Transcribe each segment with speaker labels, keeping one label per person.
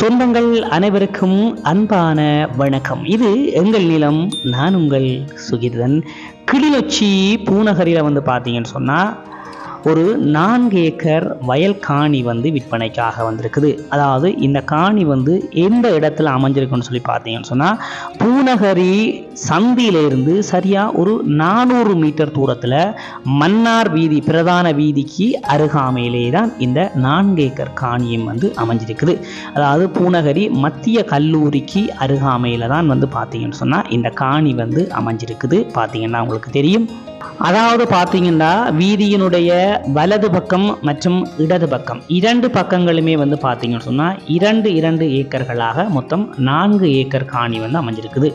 Speaker 1: சொந்தங்கள் அனைவருக்கும் அன்பான வணக்கம். இது எங்கள் நிலம் நான் உங்கள் சுகிர்தன் கிளிநொச்சி பூநகரில் வந்து பார்த்தீங்கன்னு சொன்னால் ஒரு நான்கு ஏக்கர் வயல் காணி வந்து விற்பனைக்காக வந்திருக்குது. அதாவது இந்த காணி வந்து எந்த இடத்துல அமைஞ்சிருக்குன்னு சொல்லி பார்த்தீங்கன்னு சொன்னால் பூநகரி சந்தியிலிருந்து சரியாக ஒரு நானூறு மீட்டர் தூரத்தில் மன்னார் வீதி பிரதான வீதிக்கு அருகாமையிலே தான் இந்த நான்கு ஏக்கர் காணியம் வந்து அமைஞ்சிருக்குது. அதாவது பூநகரி மத்திய கல்லூரிக்கு அருகாமையில் தான் வந்து பார்த்தீங்கன்னு சொன்னால் இந்த காணி வந்து அமைஞ்சிருக்குது. பார்த்தீங்கன்னா உங்களுக்கு தெரியும். அதாவது பார்த்தீங்கன்னா வீதியினுடைய வலது பக்கம் மற்றும் இடது பக்கம். இரண்டு பக்கங்களுமே வந்து பார்த்தீங்கன்னு சொன்னால் இரண்டு இரண்டு ஏக்கர்களாக மொத்தம் நான்கு ஏக்கர் காணி வந்து அமைஞ்சிருக்குது.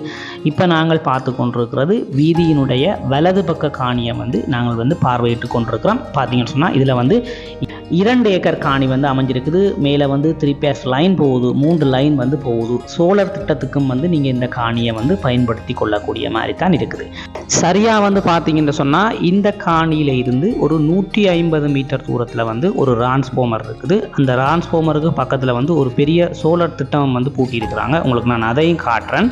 Speaker 1: இப்போ நாங்கள் பார்த்து கொண்டிருக்கிறது வீதியினுடைய வலது பக்க காணியை வந்து நாங்கள் வந்து பார்வையிட்டு கொண்டிருக்கிறோம். பார்த்தீங்கன்னு சொன்னால் இதில் வந்து இரண்டு ஏக்கர் காணி வந்து அமைஞ்சிருக்குது. மேலே வந்து த்ரீ பேஸ் லைன் போகுது. மூன்று லைன் வந்து போகுது. சோலார் திட்டத்துக்கும் வந்து நீங்கள் இந்த காணியை வந்து பயன்படுத்தி கொள்ளக்கூடிய மாதிரி தான் இருக்குது. சரியாக வந்து பார்த்தீங்கன்னு சொன்னால் இந்த காணியில் இருந்து ஒரு நூற்றி ஐம்பது மீட்டர் தூரத்தில் வந்து ஒரு டிரான்ஸ்ஃபார்மர் இருக்குது. அந்த டிரான்ஸ்ஃபார்மருக்கு பக்கத்தில் வந்து ஒரு பெரிய சோலார் திட்டம் வந்து பூட்டியிருக்கிறாங்க. உங்களுக்கு நான் அதையும் காட்டுறேன்.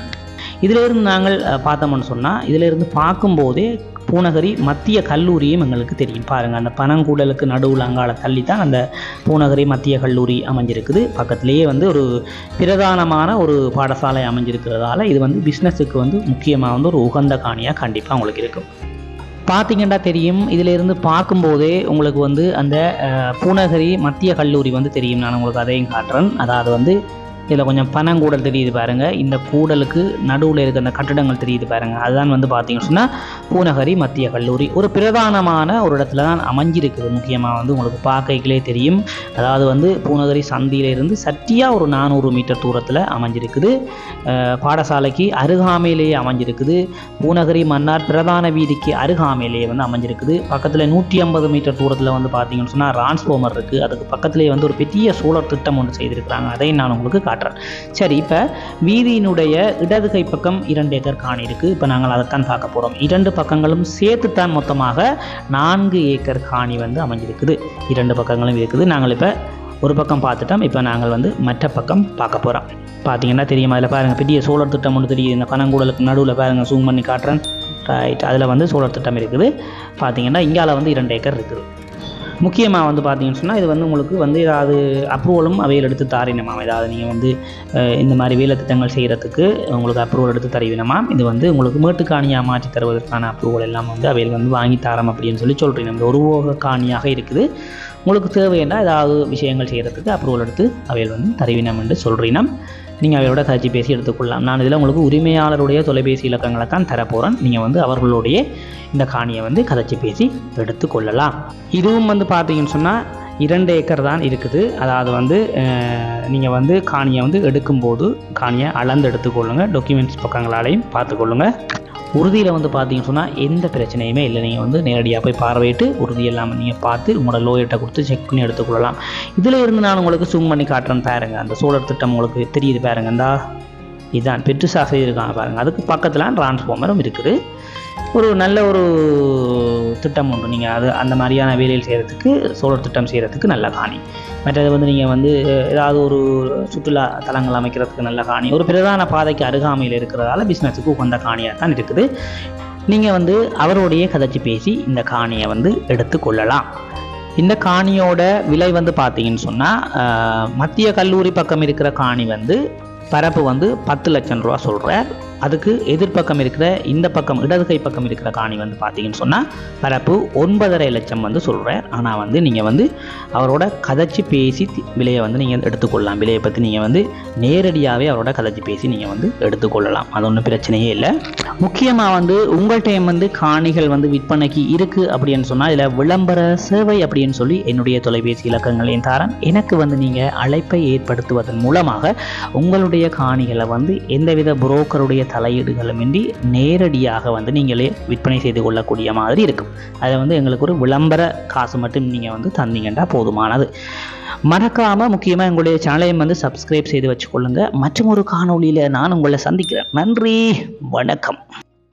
Speaker 1: இதிலிருந்து நாங்கள் பார்த்தோம்னு சொன்னால் இதிலிருந்து பார்க்கும்போதே பூநகரி மத்திய கல்லூரியும் எங்களுக்கு தெரியும். பாருங்கள் அந்த பனங்கூடலுக்கு நடுவில் அங்கால தள்ளி தான் அந்த பூநகரி மத்திய கல்லூரி அமைஞ்சிருக்குது. பக்கத்திலேயே வந்து ஒரு பிரதானமான ஒரு பாடசாலை அமைஞ்சிருக்கிறதால இது வந்து பிஸ்னஸுக்கு வந்து முக்கியமாக வந்து ஒரு உகந்த காணியாக கண்டிப்பாக உங்களுக்கு இருக்கும். பார்த்தீங்கன்னா தெரியும். இதிலிருந்து பார்க்கும்போதே உங்களுக்கு வந்து அந்த பூநகரி மத்திய கல்லூரி வந்து தெரியும். நான் உங்களுக்கு அதையும் காட்டுறேன். அதாவது வந்து இதில் கொஞ்சம் பனங்கூடல் தெரியுது பாருங்கள் இந்த கூடலுக்கு நடுவில் இருக்க அந்த கட்டிடங்கள் தெரியுது பாருங்கள் அதுதான் வந்து பார்த்தீங்கன்னு சொன்னால் பூநகரி மத்திய கல்லூரி. ஒரு பிரதானமான ஒரு இடத்துல தான் அமைஞ்சிருக்குது. முக்கியமாக வந்து உங்களுக்கு பார்க்கைகளே தெரியும். அதாவது வந்து பூநகரி சந்தியிலிருந்து சட்டியாக ஒரு நானூறு மீட்டர் தூரத்தில் அமைஞ்சிருக்குது. பாடசாலைக்கு அருகாமையிலேயே அமைஞ்சிருக்குது. பூநகரி மன்னார் பிரதான வீதிக்கு அருகாமையிலேயே வந்து அமைஞ்சிருக்குது. பக்கத்தில் நூற்றி ஐம்பது மீட்டர் தூரத்தில் வந்து பார்த்தீங்கன்னு சொன்னால் டிரான்ஸ்ஃபார்மர் இருக்குது அதுக்கு பக்கத்துலேயே வந்து ஒரு பெரிய சோலார் திட்டம் ஒன்று செய்திருக்கிறாங்க. அதையும் நான் உங்களுக்கு காட்டுறேன் சரி இப்போ வீதியினுடைய இடது கை பக்கம் இரண்டு ஏக்கர் காணி இருக்குது இப்போ நாங்கள் அதைத்தான் பார்க்க போகிறோம் இரண்டு பக்கங்களும் சேர்த்துத்தான் மொத்தமாக நான்கு ஏக்கர் காணி வந்து அமைஞ்சிருக்குது. இரண்டு பக்கங்களும் இருக்குது. நாங்கள் இப்போ ஒரு பக்கம் பார்த்துட்டோம். இப்போ நாங்கள் வந்து மற்ற பக்கம் பார்க்க போகிறோம் பார்த்தீங்கன்னா தெரியும். அதில் பாருங்கள் பெரிய சோழர் திட்டம் ஒன்று தெரியுது. இந்த பனங்கூடலுக்கு நடுவில் பாருங்கள் ஜூம் பண்ணி காட்டுறேன். ரைட் அதில் வந்து சோழர் திட்டம் இருக்குது. பார்த்தீங்கன்னா இங்கால வந்து இரண்டு ஏக்கர் இருக்குது. முக்கியமாக வந்து பார்த்தீங்கன்னு சொன்னால் இது வந்து உங்களுக்கு வந்து ஏதாவது அப்ரூவலும் அவையில் எடுத்து தாரினமாம் ஏதாவது நீங்கள் வந்து இந்த மாதிரி வேலை திட்டங்கள் செய்கிறதுக்கு உங்களுக்கு அப்ரூவல் எடுத்து தருவினமாம் இது வந்து உங்களுக்கு மேட்டுக்காணியாக மாற்றி தருவதற்கான அப்ரூவல் எல்லாம் வந்து அவையில் வந்து வாங்கி தாரம் அப்படின்னு சொல்லி சொல்கிறீங்க ஒரு ஓக காணியாக இருக்குது. உங்களுக்கு தேவைன்னா ஏதாவது விஷயங்கள் செய்கிறதுக்கு அப்ரூவல் எடுத்து அவையில் வந்து தருவினம் என்று சொல்கிறீனம் நீங்கள் அவையோட கட்சி பேசி எடுத்துக்கொள்ளலாம். நான் இதில் உங்களுக்கு உரிமையாளருடைய தொலைபேசி இலக்கங்களை தான் தரப்போகிறேன் நீங்கள் வந்து அவர்களுடைய இந்த காணியை வந்து கதைச்சி பேசி எடுத்துக்கொள்ளலாம். இதுவும் வந்து பார்த்தீங்கன்னு சொன்னால் இரண்டு ஏக்கர் தான் இருக்குது. அதாவது வந்து நீங்கள் வந்து காணியை வந்து எடுக்கும்போது காணியை அளந்து எடுத்துக்கொள்ளுங்கள் டாக்குமெண்ட்ஸ் பக்கங்களாலையும் பார்த்துக்கொள்ளுங்கள் உறுதியில் வந்து பார்த்தீங்கன்னு சொன்னால் எந்த பிரச்சனையுமே இல்லை. நீங்கள் வந்து நேரடியாக போய் பார்வையிட்டு உறுதி இல்லாமல் நீங்கள் பார்த்து உங்களோட லோயர்கிட்ட கொடுத்து செக் பண்ணி எடுத்துக்கொள்ளலாம் இதில் இருந்து நான் உங்களுக்கு ஜூம் பண்ணி காட்டுறேன் பாருங்கள் அந்த சோழர் திட்டம் உங்களுக்கு தெரியுது பாருங்க இந்தா இதான் பெட்ருசா செய்திருக்காங்க பாருங்கள் அதுக்கு பக்கத்தில் டிரான்ஸ்ஃபார்மரும் இருக்குது. ஒரு நல்ல ஒரு திட்டம் உண்டு. நீங்கள் அது அந்த மாதிரியான வேலையில் செய்கிறதுக்கு சோழர் திட்டம் செய்கிறதுக்கு நல்ல காணி. மற்றது வந்து நீங்கள் வந்து ஏதாவது ஒரு சுற்றுலா தலங்கள் அமைக்கிறதுக்கு நல்ல காணி. ஒரு பிரதான பாதைக்கு அருகாமையில் இருக்கிறதால பிஸ்னஸுக்கு உகந்த காணியாக தான் இருக்குது. நீங்கள் வந்து அவருடைய கதைச்சி பேசி இந்த காணியை வந்து எடுத்து கொள்ளலாம். இந்த காணியோட விலை வந்து பார்த்தீங்கன்னு சொன்னால் மத்திய கல்லூரி பக்கம் இருக்கிற காணி வந்து பரப்பு வந்து பத்து லட்சம் ரூபா சொல்கிறார் அதுக்கு எதிர்ப்பக்கம் இருக்கிற இந்த பக்கம் இடது கை பக்கம் இருக்கிற காணி வந்து பார்த்தீங்கன்னு சொன்னால் பரப்பு ஒன்பதரை லட்சம் வந்து சொல்கிறார் ஆனால் வந்து நீங்கள் வந்து அவரோட கதைச்சி பேசி விலையை வந்து நீங்கள் எடுத்துக்கொள்ளலாம். விலையை பற்றி நீங்கள் வந்து நேரடியாகவே அவரோட கதைச்சி பேசி நீங்கள் வந்து எடுத்துக்கொள்ளலாம். அது ஒன்றும் பிரச்சனையே இல்லை. முக்கியமாக வந்து உங்கள்கிட்ட வந்து காணிகள் வந்து விற்பனைக்கு இருக்குது அப்படின்னு சொன்னால் இதில் விளம்பர சேவை அப்படின்னு சொல்லி என்னுடைய தொலைபேசி இலக்கங்களையும் தாரன் எனக்கு வந்து நீங்கள் அழைப்பை ஏற்படுத்துவதன் மூலமாக உங்களுடைய காணிகளை வந்து எந்தவித புரோக்கருடைய தலையீடுகளுமின்றி நேரடியாக வந்து நீங்களே விற்பனை செய்து கொள்ளக்கூடிய மாதிரி இருக்கும். அதை வந்து எங்களுக்கு ஒரு விளம்பர காசு மட்டும் நீங்கள் வந்து தந்தீங்கன்னா போதுமானது. மறக்காமல் முக்கியமாக எங்களுடைய சேனலையும் வந்து சப்ஸ்கிரைப் செய்து வச்சுக்கொள்ளுங்க. மற்றும் ஒரு காணொலியில் நான் உங்களை சந்திக்கிறேன். நன்றி. வணக்கம்.